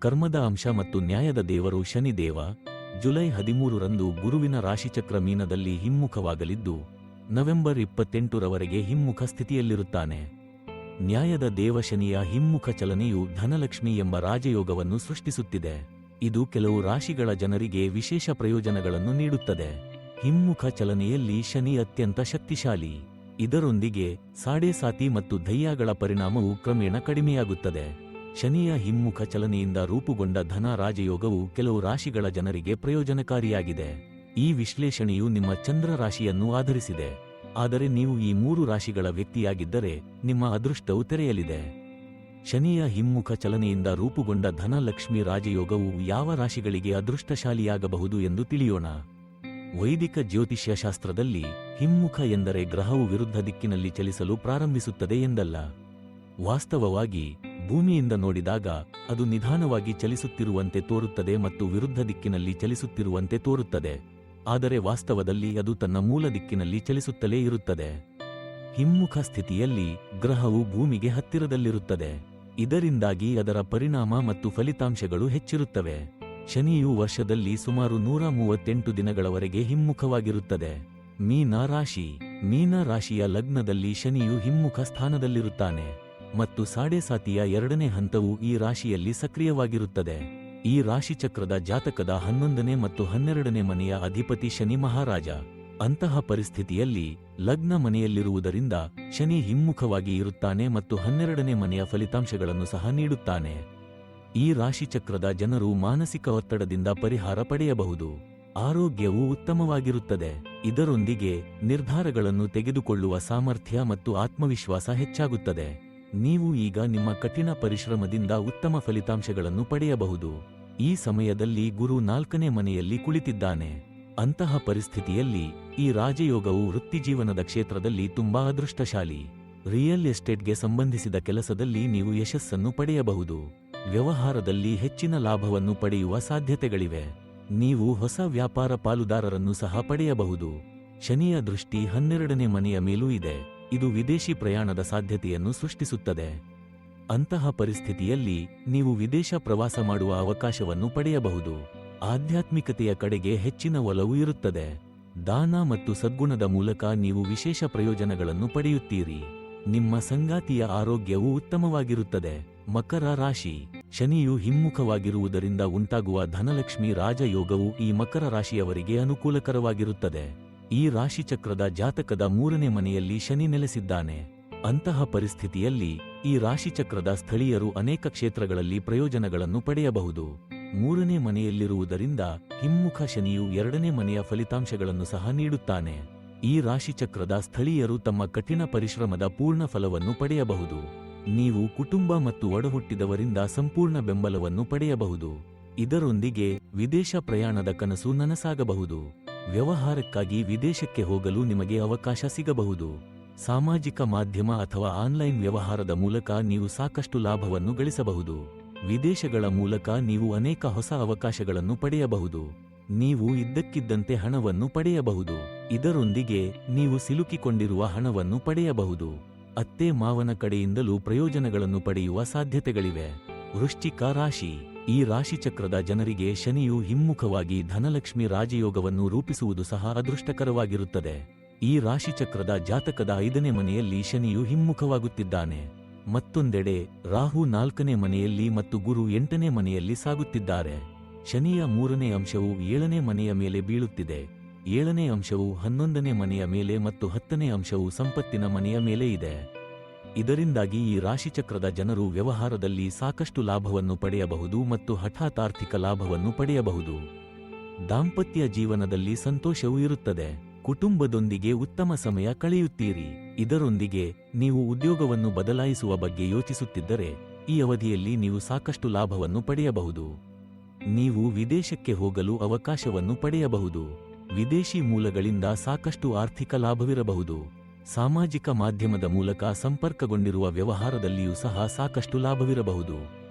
ಕರ್ಮದ ಅಂಶ ಮತ್ತು ನ್ಯಾಯದ ದೇವರು ಶನಿದೇವ, ಜುಲೈ ಹದಿಮೂರರಂದು ಗುರುವಿನ ರಾಶಿಚಕ್ರ ಮೀನದಲ್ಲಿ ಹಿಮ್ಮುಖವಾಗಲಿದ್ದು, ನವೆಂಬರ್ ಇಪ್ಪತ್ತೆಂಟರವರೆಗೆ ಹಿಮ್ಮುಖ ಸ್ಥಿತಿಯಲ್ಲಿರುತ್ತಾನೆ. ನ್ಯಾಯದ ದೇವಶನಿಯ ಹಿಮ್ಮುಖ ಚಲನೆಯು ಧನಲಕ್ಷ್ಮಿ ಎಂಬ ರಾಜಯೋಗವನ್ನು ಸೃಷ್ಟಿಸುತ್ತಿದೆ. ಇದು ಕೆಲವು ರಾಶಿಗಳ ಜನರಿಗೆ ವಿಶೇಷ ಪ್ರಯೋಜನಗಳನ್ನು ನೀಡುತ್ತದೆ. ಹಿಮ್ಮುಖ ಚಲನೆಯಲ್ಲಿ ಶನಿ ಅತ್ಯಂತ ಶಕ್ತಿಶಾಲಿ. ಇದರೊಂದಿಗೆ ಸಾಡೇಸಾತಿ ಮತ್ತು ದಯ್ಯಾಗಳ ಪರಿಣಾಮವು ಕ್ರಮೇಣ ಕಡಿಮೆಯಾಗುತ್ತದೆ. ಶನಿಯ ಹಿಮ್ಮುಖ ಚಲನೆಯಿಂದ ರೂಪುಗೊಂಡ ಧನ ರಾಜಯೋಗವು ಕೆಲವು ರಾಶಿಗಳ ಜನರಿಗೆ ಪ್ರಯೋಜನಕಾರಿಯಾಗಿದೆ. ಈ ವಿಶ್ಲೇಷಣೆಯು ನಿಮ್ಮ ಚಂದ್ರ ರಾಶಿಯನ್ನು ಆಧರಿಸಿದೆ. ಆದರೆ ನೀವು ಈ ಮೂರು ರಾಶಿಗಳ ವ್ಯಕ್ತಿಯಾಗಿದ್ದರೆ ನಿಮ್ಮ ಅದೃಷ್ಟವು ತೆರೆಯಲಿದೆ. ಶನಿಯ ಹಿಮ್ಮುಖ ಚಲನೆಯಿಂದ ರೂಪುಗೊಂಡ ಧನಲಕ್ಷ್ಮಿ ರಾಜಯೋಗವು ಯಾವ ರಾಶಿಗಳಿಗೆ ಅದೃಷ್ಟಶಾಲಿಯಾಗಬಹುದು ಎಂದು ತಿಳಿಯೋಣ. ವೈದಿಕ ಜ್ಯೋತಿಷ್ಯ ಶಾಸ್ತ್ರದಲ್ಲಿ ಹಿಮ್ಮುಖ ಎಂದರೆ ಗ್ರಹವು ವಿರುದ್ಧ ದಿಕ್ಕಿನಲ್ಲಿ ಚಲಿಸಲು ಪ್ರಾರಂಭಿಸುತ್ತದೆ ಎಂದಲ್ಲ. ವಾಸ್ತವವಾಗಿ ಭೂಮಿಯಿಂದ ನೋಡಿದಾಗ ಅದು ನಿಧಾನವಾಗಿ ಚಲಿಸುತ್ತಿರುವಂತೆ ತೋರುತ್ತದೆ ಮತ್ತು ವಿರುದ್ಧ ದಿಕ್ಕಿನಲ್ಲಿ ಚಲಿಸುತ್ತಿರುವಂತೆ ತೋರುತ್ತದೆ. ಆದರೆ ವಾಸ್ತವದಲ್ಲಿ ಅದು ತನ್ನ ಮೂಲ ದಿಕ್ಕಿನಲ್ಲಿ ಚಲಿಸುತ್ತಲೇ ಇರುತ್ತದೆ. ಹಿಮ್ಮುಖ ಸ್ಥಿತಿಯಲ್ಲಿ ಗ್ರಹವು ಭೂಮಿಗೆ ಹತ್ತಿರದಲ್ಲಿರುತ್ತದೆ. ಇದರಿಂದಾಗಿ ಅದರ ಪರಿಣಾಮ ಮತ್ತು ಫಲಿತಾಂಶಗಳು ಹೆಚ್ಚಿರುತ್ತವೆ. ಶನಿಯು ವರ್ಷದಲ್ಲಿ ಸುಮಾರು ನೂರ ಮೂವತ್ತೆಂಟು ದಿನಗಳವರೆಗೆ ಹಿಮ್ಮುಖವಾಗಿರುತ್ತದೆ. ಮೀನ ರಾಶಿ ಮೀನ ರಾಶಿಯ ಲಗ್ನದಲ್ಲಿ ಶನಿಯು ಹಿಮ್ಮುಖ ಸ್ಥಾನದಲ್ಲಿರುತ್ತಾನೆ. ಮತ್ತು ಸಾಡೆಸಾತಿಯ ಎರಡನೇ ಹಂತವು ಈ ರಾಶಿಯಲ್ಲಿ ಸಕ್ರಿಯವಾಗಿರುತ್ತದೆ. ಈ ರಾಶಿಚಕ್ರದ ಜಾತಕದ ಹನ್ನೊಂದನೇ ಮತ್ತು ಹನ್ನೆರಡನೇ ಮನೆಯ ಅಧಿಪತಿ ಶನಿ ಮಹಾರಾಜ. ಅಂತಹ ಪರಿಸ್ಥಿತಿಯಲ್ಲಿ ಲಗ್ನ ಮನೆಯಲ್ಲಿರುವುದರಿಂದ ಶನಿ ಹಿಮ್ಮುಖವಾಗಿ ಇರುತ್ತಾನೆ ಮತ್ತು ಹನ್ನೆರಡನೇ ಮನೆಯ ಫಲಿತಾಂಶಗಳನ್ನು ಸಹ ನೀಡುತ್ತಾನೆ. ಈ ರಾಶಿಚಕ್ರದ ಜನರು ಮಾನಸಿಕ ಒತ್ತಡದಿಂದ ಪರಿಹಾರ ಪಡೆಯಬಹುದು. ಆರೋಗ್ಯವು ಉತ್ತಮವಾಗಿರುತ್ತದೆ. ಇದರೊಂದಿಗೆ ನಿರ್ಧಾರಗಳನ್ನು ತೆಗೆದುಕೊಳ್ಳುವ ಸಾಮರ್ಥ್ಯ ಮತ್ತು ಆತ್ಮವಿಶ್ವಾಸ ಹೆಚ್ಚಾಗುತ್ತದೆ. ನೀವು ಈಗ ನಿಮ್ಮ ಕಠಿಣ ಪರಿಶ್ರಮದಿಂದ ಉತ್ತಮ ಫಲಿತಾಂಶಗಳನ್ನು ಪಡೆಯಬಹುದು. ಈ ಸಮಯದಲ್ಲಿ ಗುರು ನಾಲ್ಕನೇ ಮನೆಯಲ್ಲಿ ಕುಳಿತಿದ್ದಾನೆ. ಅಂತಹ ಪರಿಸ್ಥಿತಿಯಲ್ಲಿ ಈ ರಾಜಯೋಗವು ವೃತ್ತಿಜೀವನದ ಕ್ಷೇತ್ರದಲ್ಲಿ ತುಂಬಾ ಅದೃಷ್ಟಶಾಲಿ. ರಿಯಲ್ ಎಸ್ಟೇಟ್ಗೆ ಸಂಬಂಧಿಸಿದ ಕೆಲಸದಲ್ಲಿ ನೀವು ಯಶಸ್ಸನ್ನು ಪಡೆಯಬಹುದು. ವ್ಯವಹಾರದಲ್ಲಿ ಹೆಚ್ಚಿನ ಲಾಭವನ್ನು ಪಡೆಯುವ ಸಾಧ್ಯತೆಗಳಿವೆ. ನೀವು ಹೊಸ ವ್ಯಾಪಾರ ಪಾಲುದಾರರನ್ನು ಸಹ ಪಡೆಯಬಹುದು. ಶನಿಯ ದೃಷ್ಟಿ ಹನ್ನೆರಡನೇ ಮನೆಯ ಮೇಲೂ ಇದೆ. ಇದು ವಿದೇಶಿ ಪ್ರಯಾಣದ ಸಾಧ್ಯತೆಯನ್ನು ಸೃಷ್ಟಿಸುತ್ತದೆ. ಅಂತಹ ಪರಿಸ್ಥಿತಿಯಲ್ಲಿ ನೀವು ವಿದೇಶ ಪ್ರವಾಸ ಮಾಡುವ ಅವಕಾಶವನ್ನು ಪಡೆಯಬಹುದು. ಆಧ್ಯಾತ್ಮಿಕತೆಯ ಕಡೆಗೆ ಹೆಚ್ಚಿನ ಒಲವು ಇರುತ್ತದೆ. ದಾನ ಮತ್ತು ಸದ್ಗುಣದ ಮೂಲಕ ನೀವು ವಿಶೇಷ ಪ್ರಯೋಜನಗಳನ್ನು ಪಡೆಯುತ್ತೀರಿ. ನಿಮ್ಮ ಸಂಗಾತಿಯ ಆರೋಗ್ಯವು ಉತ್ತಮವಾಗಿರುತ್ತದೆ. ಮಕರ ರಾಶಿ, ಶನಿಯು ಹಿಮ್ಮುಖವಾಗಿರುವುದರಿಂದ ಉಂಟಾಗುವ ಧನಲಕ್ಷ್ಮಿ ರಾಜಯೋಗವು ಈ ಮಕರ ರಾಶಿಯವರಿಗೆ ಅನುಕೂಲಕರವಾಗಿರುತ್ತದೆ. ಈ ರಾಶಿಚಕ್ರದ ಜಾತಕದ ಮೂರನೇ ಮನೆಯಲ್ಲಿ ಶನಿ ನೆಲೆಸಿದ್ದಾನೆ. ಅಂತಹ ಪರಿಸ್ಥಿತಿಯಲ್ಲಿ ಈ ರಾಶಿಚಕ್ರದ ಸ್ಥಳೀಯರು ಅನೇಕ ಕ್ಷೇತ್ರಗಳಲ್ಲಿ ಪ್ರಯೋಜನಗಳನ್ನು ಪಡೆಯಬಹುದು. ಮೂರನೇ ಮನೆಯಲ್ಲಿರುವುದರಿಂದ ಹಿಮ್ಮುಖ ಶನಿಯು ಎರಡನೇ ಮನೆಯ ಫಲಿತಾಂಶಗಳನ್ನು ಸಹ ನೀಡುತ್ತಾನೆ. ಈ ರಾಶಿಚಕ್ರದ ಸ್ಥಳೀಯರು ತಮ್ಮ ಕಠಿಣ ಪರಿಶ್ರಮದ ಪೂರ್ಣ ಫಲವನ್ನು ಪಡೆಯಬಹುದು. ನೀವು ಕುಟುಂಬ ಮತ್ತು ಒಡಹುಟ್ಟಿದವರಿಂದ ಸಂಪೂರ್ಣ ಬೆಂಬಲವನ್ನು ಪಡೆಯಬಹುದು. ಇದರೊಂದಿಗೆ ವಿದೇಶ ಪ್ರಯಾಣದ ಕನಸು ನನಸಾಗಬಹುದು. ವ್ಯವಹಾರಕ್ಕಾಗಿ ವಿದೇಶಕ್ಕೆ ಹೋಗಲು ನಿಮಗೆ ಅವಕಾಶ ಸಿಗಬಹುದು. ಸಾಮಾಜಿಕ ಮಾಧ್ಯಮ ಅಥವಾ ಆನ್ಲೈನ್ ವ್ಯವಹಾರದ ಮೂಲಕ ನೀವು ಸಾಕಷ್ಟು ಲಾಭವನ್ನು ಗಳಿಸಬಹುದು. ವಿದೇಶಗಳ ಮೂಲಕ ನೀವು ಅನೇಕ ಹೊಸ ಅವಕಾಶಗಳನ್ನು ಪಡೆಯಬಹುದು. ನೀವು ಇದ್ದಕ್ಕಿದ್ದಂತೆ ಹಣವನ್ನು ಪಡೆಯಬಹುದು. ಇದರೊಂದಿಗೆ ನೀವು ಸಿಲುಕಿಕೊಂಡಿರುವ ಹಣವನ್ನು ಪಡೆಯಬಹುದು. ಅತ್ತೆ ಮಾವನ ಕಡೆಯಿಂದಲೂ ಪ್ರಯೋಜನಗಳನ್ನು ಪಡೆಯುವ ಸಾಧ್ಯತೆಗಳಿವೆ. ವೃಶ್ಚಿಕ ರಾಶಿ ಈ ರಾಶಿಚಕ್ರದ ಜನರಿಗೆ ಶನಿಯು ಹಿಮ್ಮುಖವಾಗಿ ಧನಲಕ್ಷ್ಮಿ ರಾಜಯೋಗವನ್ನು ರೂಪಿಸುವುದು ಸಹ ಅದೃಷ್ಟಕರವಾಗಿರುತ್ತದೆ. ಈ ರಾಶಿಚಕ್ರದ ಜಾತಕದ ಐದನೇ ಮನೆಯಲ್ಲಿ ಶನಿಯು ಹಿಮ್ಮುಖವಾಗುತ್ತಿದ್ದಾನೆ. ಮತ್ತೊಂದೆಡೆ ರಾಹು ನಾಲ್ಕನೇ ಮನೆಯಲ್ಲಿ ಮತ್ತು ಗುರು ಎಂಟನೇ ಮನೆಯಲ್ಲಿ ಸಾಗುತ್ತಿದ್ದಾರೆ. ಶನಿಯ ಮೂರನೇ ಅಂಶವು ಏಳನೇ ಮನೆಯ ಮೇಲೆ ಬೀಳುತ್ತಿದೆ. ಏಳನೇ ಅಂಶವು ಹನ್ನೊಂದನೇ ಮನೆಯ ಮೇಲೆ ಮತ್ತು ಹತ್ತನೇ ಅಂಶವು ಸಂಪತ್ತಿನ ಮನೆಯ ಮೇಲೆ ಇದೆ. ಇದರಿಂದಾಗಿ ಈ ರಾಶಿಚಕ್ರದ ಜನರು ವ್ಯವಹಾರದಲ್ಲಿ ಸಾಕಷ್ಟು ಲಾಭವನ್ನು ಪಡೆಯಬಹುದು ಮತ್ತು ಹಠಾತ್ ಆರ್ಥಿಕ ಲಾಭವನ್ನು ಪಡೆಯಬಹುದು. ದಾಂಪತ್ಯ ಜೀವನದಲ್ಲಿ ಸಂತೋಷವೂ ಇರುತ್ತದೆ. ಕುಟುಂಬದೊಂದಿಗೆ ಉತ್ತಮ ಸಮಯ ಕಳೆಯುತ್ತೀರಿ. ಇದರೊಂದಿಗೆ ನೀವು ಉದ್ಯೋಗವನ್ನು ಬದಲಾಯಿಸುವ ಬಗ್ಗೆ ಯೋಚಿಸುತ್ತಿದ್ದರೆ, ಈ ಅವಧಿಯಲ್ಲಿ ನೀವು ಸಾಕಷ್ಟು ಲಾಭವನ್ನು ಪಡೆಯಬಹುದು. ನೀವು ವಿದೇಶಕ್ಕೆ ಹೋಗಲು ಅವಕಾಶವನ್ನು ಪಡೆಯಬಹುದು. ವಿದೇಶಿ ಮೂಲಗಳಿಂದ ಸಾಕಷ್ಟು ಆರ್ಥಿಕ ಲಾಭವಿರಬಹುದು. ಸಾಮಾಜಿಕ ಮಾಧ್ಯಮದ ಮೂಲಕ ಸಂಪರ್ಕಗೊಂಡಿರುವ ವ್ಯವಹಾರದಲ್ಲಿಯೂ ಸಹ ಸಾಕಷ್ಟು ಲಾಭವಿರಬಹುದು.